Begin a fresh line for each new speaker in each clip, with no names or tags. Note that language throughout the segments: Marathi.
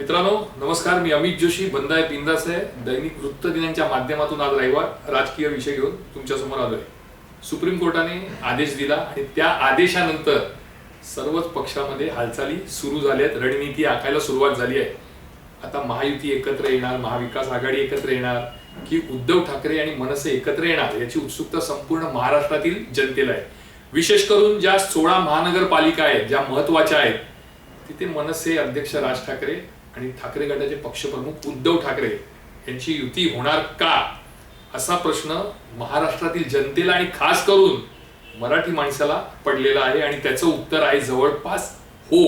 मित्रांनो नमस्कार. मी अमित जोशी बंदाय आहे बिंदास आहे. दैनिक वृत्तदिनांच्या माध्यमातून आज रविवार राजकीय विषय घेऊन तुमच्यासमोर आलोय. सुप्रीम कोर्टाने आदेश दिला आणि त्या आदेशानंतर सर्वच पक्षामध्ये हालचाली सुरू झाल्या आहेत. रणनीती आखायला सुरुवात झाली आहे. आता महायुती एकत्र येणार महाविकास आघाडी एकत्र येणार की उद्धव ठाकरे आणि मनसे एकत्र येणार याची उत्सुकता संपूर्ण महाराष्ट्रातील जनतेला आहे. विशेष करून ज्या सोळा महानगरपालिका आहेत ज्या महत्त्वाच्या आहेत तिथे मनसे अध्यक्ष राज ठाकरे आणि ठाकरे गटाचे पक्षप्रमुख उद्धव ठाकरे यांची युती होणार का? असा प्रश्न महाराष्ट्रातील जनतेला आणि खास करून मराठी माणसाला पडलेला आहे आणि त्याचं उत्तर आहे जवळपास हो.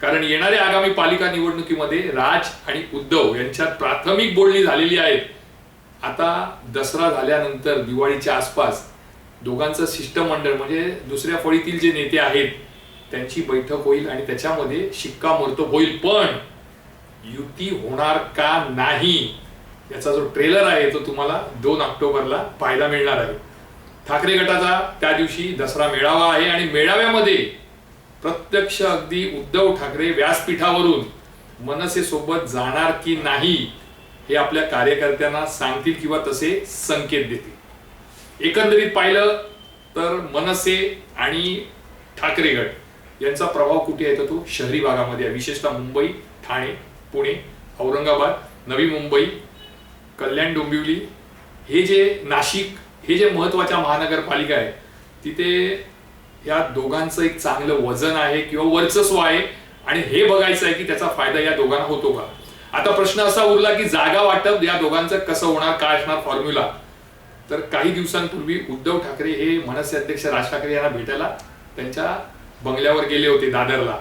कारण येणाऱ्या आगामी पालिका निवडणुकीमध्ये राज आणि उद्धव यांच्यात प्राथमिक बोलणी झालेली आहेत आता दसरा झाल्यानंतर दिवाळीच्या आसपास दोघांचं शिष्टमंडळ म्हणजे दुसऱ्या फळीतील जे नेते आहेत त्यांची बैठक होईल आणि त्याच्यामध्ये शिक्कामोर्तब होईल. पण युती होणार का नाही? याचा जो ट्रेलर आहे तो तुम्हाला दोन ऑक्टोबरला पाहायला मिळणार आहे. ठाकरे गटाचा त्या दिवशी दसरा मेळावा आहे आणि मेळाव्यामध्ये प्रत्यक्ष अगदी उद्धव ठाकरे व्यासपीठावरून मनसे सोबत जाणार की नाही हे आपल्या कार्यकर्त्यांना सांगतील किंवा तसे संकेत देतील. एकंदरीत पाहिलं तर मनसे आणि ठाकरे गट यांचा प्रभाव कुठे आहे तर तो शहरी भागामध्ये आहे. विशेषतः मुंबई ठाणे पुणे औरंगाबाद नवी मुंबई कल्याण डोंबिवली हे जे नाशिक हे जे महत्त्वाच्या महानगरपालिका आहे तिथे या दोघांचं एक चांगलं वजन आहे किंवा वर्चस्व आहे आणि हे बघायचं आहे की त्याचा फायदा या दोघांना होतो का? आता प्रश्न असा उरला की जागा वाटप या दोघांचं कसं होणार काय असणार फॉर्म्युला तर काही दिवसांपूर्वी उद्धव ठाकरे हे मनसे अध्यक्ष राज ठाकरे यांना भेटायला त्यांच्या बंगल्यावर गेले होते दादरला.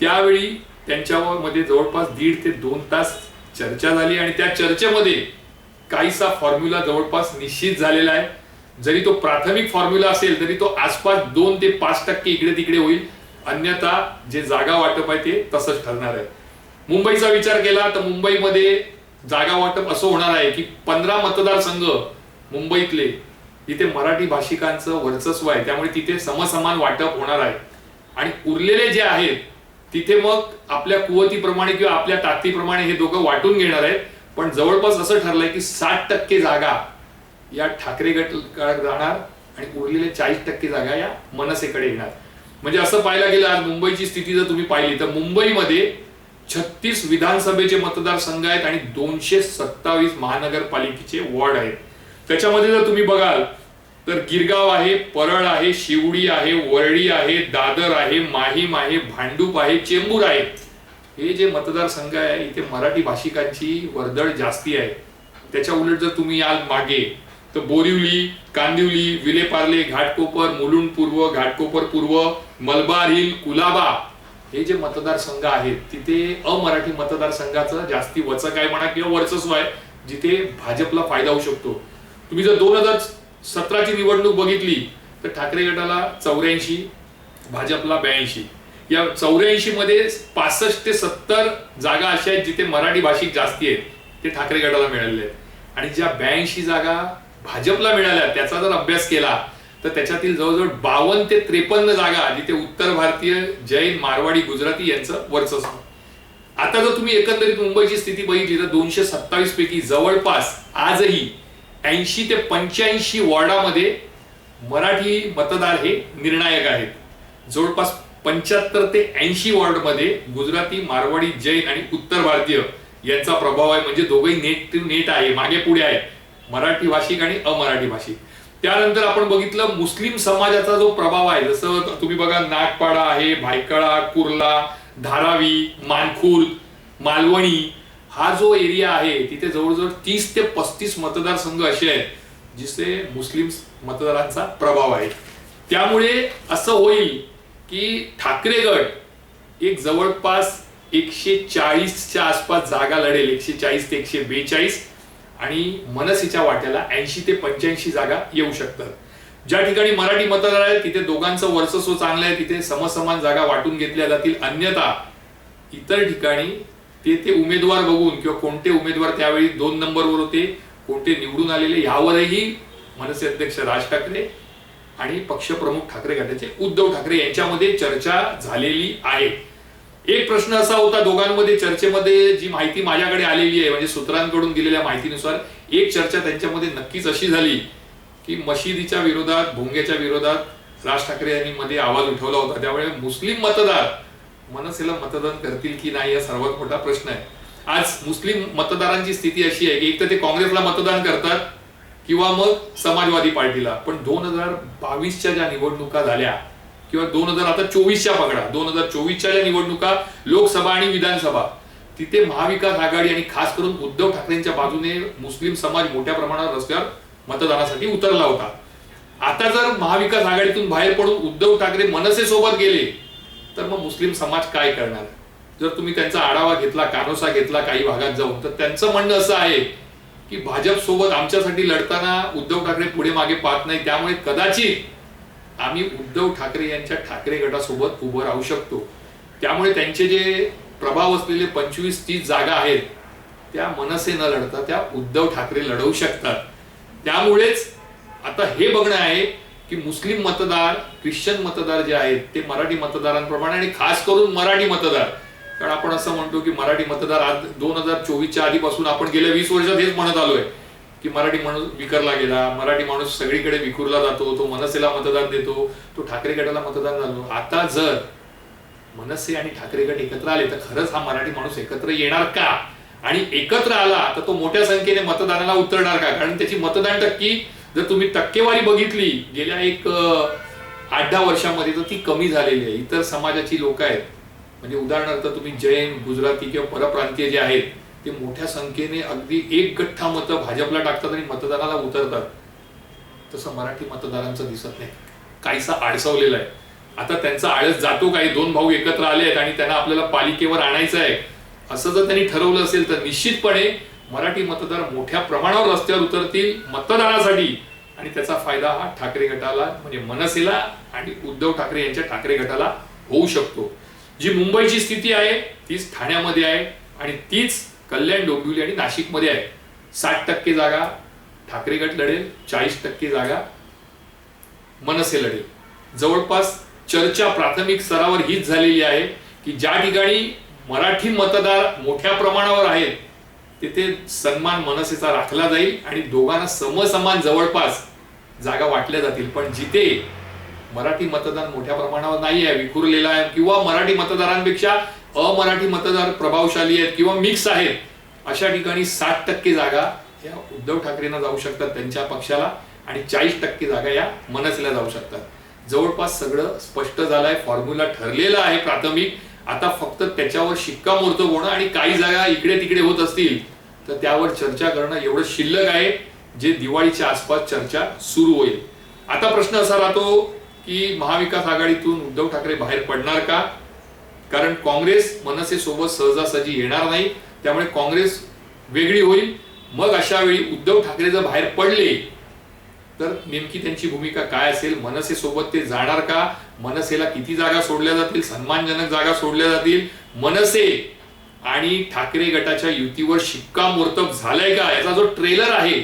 त्यावेळी त्यांच्यामध्ये जवळपास दीड ते दोन तास चर्चा झाली आणि त्या चर्चेमध्ये काहीसा फॉर्म्युला जवळपास निश्चित झालेला आहे. जरी तो प्राथमिक फॉर्म्युला असेल तरी तो आसपास दोन ते पाच टक्के इकडे तिकडे होईल. अन्यथा जे जागा वाटप आहे ते तसंच ठरणार आहे. मुंबईचा विचार केला तर मुंबईमध्ये जागा वाटप असं होणार आहे की पंधरा मतदारसंघ मुंबईतले तिथे मराठी भाषिकांचं वर्चस्व आहे. त्यामुळे तिथे समसमान वाटप होणार आहे. आणि उरलेले जे आहेत तिथे मग आपल्या कुवतीप्रमाणे किंवा आपल्या ताकदीप्रमाणे हे दोघं वाटून घेणार आहेत. पण जवळपास असं ठरलंय की साठ टक्के जागा या ठाकरे गट जाणार आणि उरलेले चाळीस टक्के जागा या मनसेकडे येणार. म्हणजे असं पाहायला गेलं आज मुंबईची स्थिती जर तुम्ही पाहिली तर मुंबईमध्ये छत्तीस विधानसभेचे मतदारसंघ आहेत आणि दोनशे सत्तावीस महानगरपालिकेचे वॉर्ड आहेत. त्याच्यामध्ये जर तुम्ही बघाल तर गिरगाव आहे परळ आहे शिवडी आहे वरळी आहे दादर आहे माहीम आहे भांडूप आहे चेंबूर आहे. हे जे मतदारसंघ आहे इथे मराठी भाषिकांची वर्दळ जास्ती आहे. त्याच्या उलट जर तुम्ही याल मागे तर बोरिवली कांदिवली विलेपार्ले घाटकोपर मुलुंड पूर्व घाटकोपर पूर्व मलबार हिल कुलाबा हे जे मतदारसंघ आहेत तिथे अमराठी मतदारसंघाचं जास्ती वचक आहे म्हणा किंवा वर्चस्व आहे जिथे भाजपला फायदा होऊ शकतो. तुम्ही जर दोन हजार सतराची निवडणूक बघितली तर ठाकरे गटाला चौऱ्याऐंशी भाजपला ब्याऐंशी. या चौऱ्याऐंशी मध्ये पासष्ट ते सत्तर जागा अशा आहेत जिथे मराठी भाषिक जास्ती आहेत ते ठाकरे गटाला मिळालेले आहेत. आणि ज्या ब्याऐंशी जागा भाजपला मिळाल्या त्याचा जर अभ्यास केला तर त्याच्यातील जवळजवळ बावन्न ते त्रेपन्न जागा जिथे उत्तर भारतीय जैन मारवाडी गुजराती यांचं वर्चस्व. आता जर तुम्ही एकंदरीत मुंबईची स्थिती बघितली तर दोनशे सत्तावीस पैकी जवळपास आजही ऐंशी ते पंच्याऐंशी वॉर्डामध्ये मराठी मतदार हे निर्णायक आहेत. जवळपास पंच्याहत्तर ते ऐंशी वॉर्डमध्ये गुजराती मारवाडी जैन आणि उत्तर भारतीय यांचा प्रभाव आहे. म्हणजे दोघंही नेट टू नेट आहे मागे पुढे आहे मराठी भाषिक आणि अमराठी भाषिक. त्यानंतर आपण बघितलं मुस्लिम समाजाचा जो प्रभाव आहे जसं तुम्ही बघा नागपाडा आहे भायखळा कुर्ला धारावी मानखुर्द मालवणी हा जो एरिया आहे तिथे जवळजवळ तीस ते पस्तीस मतदारसंघ असे आहेत जिथे मुस्लिम मतदारांचा प्रभाव आहे. त्यामुळे असं होईल की ठाकरे गट एक जवळपास एकशे चाळीसच्या आसपास जागा लढेल एकशे चाळीस ते एकशे बेचाळीस आणि मनसेच्या वाट्याला ऐंशी ते पंच्याऐंशी जागा येऊ शकतात. ज्या ठिकाणी मराठी मतदार आहेत तिथे दोघांचं वर्चस्व चांगलं आहे तिथे समसमान जागा वाटून घेतल्या जातील. अन्यथा इतर ठिकाणी ते ते उमेदवार बघून किंवा कोणते उमेदवार त्यावेळी दोन नंबरवर होते कोणते निवडून आलेले यावरही मनसे अध्यक्ष राज ठाकरे आणि पक्षप्रमुख ठाकरे गटाचे उद्धव ठाकरे यांच्यामध्ये चर्चा झालेली आहे. एक प्रश्न असा होता दोघांमध्ये चर्चेमध्ये जी माहिती माझ्याकडे आलेली आहे म्हणजे सूत्रांकडून दिलेल्या माहितीनुसार एक चर्चा त्यांच्यामध्ये नक्कीच अशी झाली की मशिदीच्या विरोधात भोंग्याच्या विरोधात राज ठाकरे यांनी मध्ये आवाज उठवला होता. त्यामुळे मुस्लिम मतदार मनसेला मतदान करतील की नाही हा सर्वात मोठा प्रश्न आहे. आज मुस्लिम मतदारांची स्थिती अशी आहे की एक तर ते काँग्रेसला मतदान करतात किंवा मग समाजवादी पार्टीला. पण दोन हजार बावीसच्या ज्या निवडणुका झाल्या किंवा दोन हजार आता चोवीसच्या पकडा दोन हजार चोवीसच्या ज्या निवडणुका लोकसभा आणि विधानसभा तिथे महाविकास आघाडी आणि खास करून उद्धव ठाकरेंच्या बाजूने मुस्लिम समाज मोठ्या प्रमाणावर रस्त्यावर मतदानासाठी उतरला होता. आता जर महाविकास आघाडीतून बाहेर पडून उद्धव ठाकरे मनसे सोबत गेले तर मग मुस्लिम समाज काय करणार? जर तुम्ही त्यांचा आढावा घेतला कानोसा घेतला काही भागात जाऊन तर त्यांचं म्हणणं असं आहे की भाजप सोबत आमच्यासाठी लढताना उद्धव ठाकरे पुढे मागे पाहत नाही. त्यामुळे कदाचित आम्ही उद्धव ठाकरे यांच्या ठाकरे गटासोबत उभं राहू शकतो. त्यामुळे त्यांचे जे प्रभाव असलेले पंचवीस तीस जागा आहेत त्या मनसे न लढता त्या उद्धव ठाकरे लढवू शकतात. त्यामुळेच आता हे बघणं आहे की मुस्लिम मतदार ख्रिश्चन मतदार जे आहेत ते मराठी मतदारांप्रमाणे आणि खास करून मराठी मतदार. कारण आपण असं म्हणतो की मराठी मतदार आज दोन हजार चोवीसच्या आधीपासून आपण गेल्या वीस वर्षात हेच म्हणत आलोय की मराठी माणूस विकरला गेला मराठी माणूस सगळीकडे विखुरला जातो तो मनसेला मतदान देतो तो ठाकरे गटाला मतदान झालो. आता जर मनसे आणि ठाकरे गट एकत्र आले तर खरंच हा मराठी माणूस एकत्र येणार का? आणि एकत्र आला तर तो मोठ्या संख्येने मतदानाला उतरणार का? कारण त्याची मतदान टक्की जर तुम्ही टक्केवारी बघितली गेल्या एक आठ दहा वर्षामध्ये तर ती कमी झालेली आहे. इतर समाजाची लोक आहेत. म्हणजे उदाहरणार्थ तुम्ही जैन गुजराती किंवा परप्रांतीय जे आहेत ते मोठ्या संख्येने अगदी एक गठ्ठा मतं भाजपला टाकतात आणि मतदानाला उतरतात. तसं मराठी मतदारांचं दिसत नाही. काहीसा आडसवलेला आहे. आता त्यांचा आळस जातो काही दोन भाऊ एकत्र आले आहेत आणि त्यांना आपल्याला पालिकेवर आणायचं आहे. असं जर त्यांनी ठरवलं असेल तर निश्चितपणे मराठी मतदार मोठ्या प्रमाणावर रस्त्यावर उतरतील मतदानासाठी. आणि त्याचा फायदा हा ठाकरे गटाला म्हणजे मनसेला आणि उद्धव ठाकरे यांच्या ठाकरे गटाला होऊ शकतो. जी मुंबईची स्थिती आहे तीच ठाण्यामध्ये आहे आणि तीच कल्याण डोंबिवली आणि नाशिकमध्ये आहे. साठ टक्के जागा ठाकरे गट लढेल चाळीस टक्के जागा मनसे लढेल. जवळपास चर्चा प्राथमिक स्तरावर हीच झालेली आहे की ज्या ठिकाणी मराठी मतदार मोठ्या प्रमाणावर आहेत तिथे सन्मान मनसेचा राखला जाईल आणि दोघांना समसमान जवळपास जागा वाटल्या जातील. पण जिथे मराठी मतदान मोठ्या प्रमाणावर नाही आहे विखुरलेला आहे किंवा मराठी मतदारांपेक्षा अमराठी मतदार प्रभावशाली आहेत किंवा मिक्स आहेत अशा ठिकाणी साठ टक्के जागा या उद्धव ठाकरेंना जाऊ शकतात त्यांच्या पक्षाला आणि चाळीस टक्के जागा या मनसेला जाऊ शकतात. जवळपास सगळं स्पष्ट झालंय फॉर्म्युला ठरलेला आहे प्राथमिक. आता फक्त त्याच्यावर शिक्कामोर्तब होणं आणि काही जागा इकडे तिकडे होत असतील तर त्यावर चर्चा करणं एवढं शिल्लक आहे जे दिवाळीच्या आसपास चर्चा सुरू होईल. आता प्रश्न असा राहतो की महाविकास आघाडीतून उद्धव ठाकरे बाहेर पडणार का? कारण काँग्रेस मनसे सोबत सहजासहजी येणार नाही त्यामुळे काँग्रेस वेगळी होईल. मग अशा वेळी उद्धव ठाकरे जर बाहेर पडले तर नेमकी त्यांची भूमिका काय असेल? मनसे सोबत ते जाणार का? मनसेला किती जागा सोडल्या जातील सन्मानजनक जागा सोडल्या जातील मनसे आणि ठाकरे गटाच्या युतीवर शिक्कामोर्तब झालाय का? याचा जो ट्रेलर आहे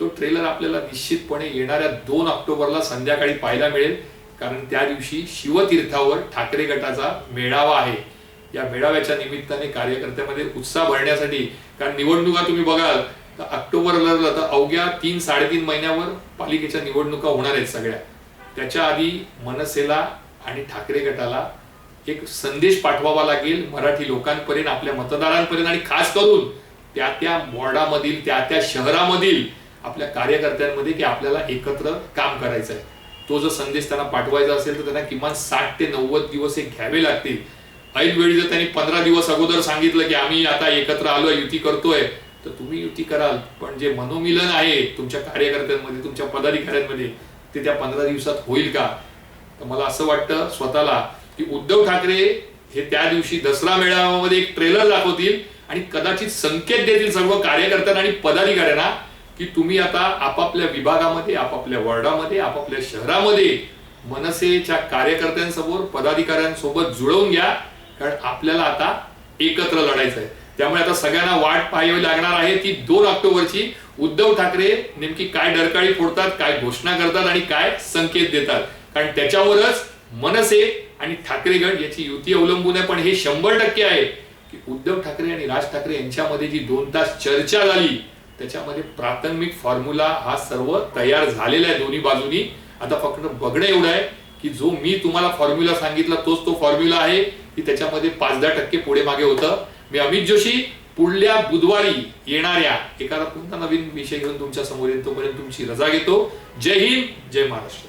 तो ट्रेलर आपल्याला निश्चितपणे येणाऱ्या दोन ऑक्टोबरला संध्याकाळी पाहायला मिळेल. कारण त्या दिवशी शिवतीर्थावर ठाकरे गटाचा मेळावा आहे. या मेळाव्याच्या निमित्ताने कार्यकर्त्यामध्ये उत्साह भरण्यासाठी कारण निवडणुका तुम्ही बघाल तर ऑक्टोबरला अवघ्या तीन साडेतीन महिन्यावर पालिकेच्या निवडणुका होणार आहेत सगळ्या. त्याच्या आधी मनसेला आणि ठाकरे गटाला एक संदेश पाठवावा लागेल मराठी लोकांपर्यंत आपल्या मतदारांपर्यंत आणि खास करून त्या त्या वॉर्डामधील त्या त्या शहरामधील आपल्या कार्यकर्त्यांमध्ये की आपल्याला एकत्र काम करायचं आहे. तो जर संदेश त्यांना पाठवायचा असेल तर त्यांना किमान साठ ते नव्वद दिवस हे घ्यावे लागतील. ऐन वेळी जर त्यांनी पंधरा दिवस अगोदर सांगितलं की आम्ही आता एकत्र आलो युती करतोय तर तुम्ही युती कराल. पण जे मनोमिलन आहे तुमच्या कार्यकर्त्यांमध्ये तुमच्या पदाधिकाऱ्यांमध्ये ते त्या पंधरा दिवसात होईल का? तर मला असं वाटतं स्वतःला की उद्धव ठाकरे हे त्या दिवशी दसरा मेळाव्यामध्ये एक ट्रेलर दाखवतील आणि कदाचित संकेत देतील सर्व कार्यकर्त्यांना आणि पदाधिकाऱ्यांना की तुम्ही आता आपापल्या विभागामध्ये आपापल्या वॉर्डामध्ये आपापल्या शहरामध्ये मनसेच्या कार्यकर्त्यांसमोर पदाधिकाऱ्यांसोबत जुळवून घ्या. कारण आपल्याला आता एकत्र लढायचं आहे. त्यामुळे आता सगळ्यांना वाट पाहावी लागणार आहे ती दोन ऑक्टोबरची. उद्धव ठाकरे नेमकी काय डरकाळी फोडतात काय घोषणा करतात आणि काय संकेत देतात. कारण त्याच्यावरच मनसे आणि ठाकरे गट याची युती अवलंबून आहे. पण हे शंभर टक्के आहे की उद्धव ठाकरे आणि राज ठाकरे यांच्यामध्ये जी दोन तास चर्चा झाली त्याच्यामध्ये प्राथमिक फॉर्म्युला हा सर्व तयार झालेला आहे दोन्ही बाजूनी. आता फक्त बघणं एवढं आहे की जो मी तुम्हाला फॉर्म्युला सांगितला तोच तो फॉर्म्युला आहे की त्याच्यामध्ये पाच दहा टक्के पुढे मागे होतं. मी अमित जोशी पुढल्या बुधवारी येणाऱ्या एखादा पुन्हा नवीन विषय घेऊन तुमच्यासमोर येईल तोपर्यंत तुमची रजा घेतो. जय हिंद जय महाराष्ट्र.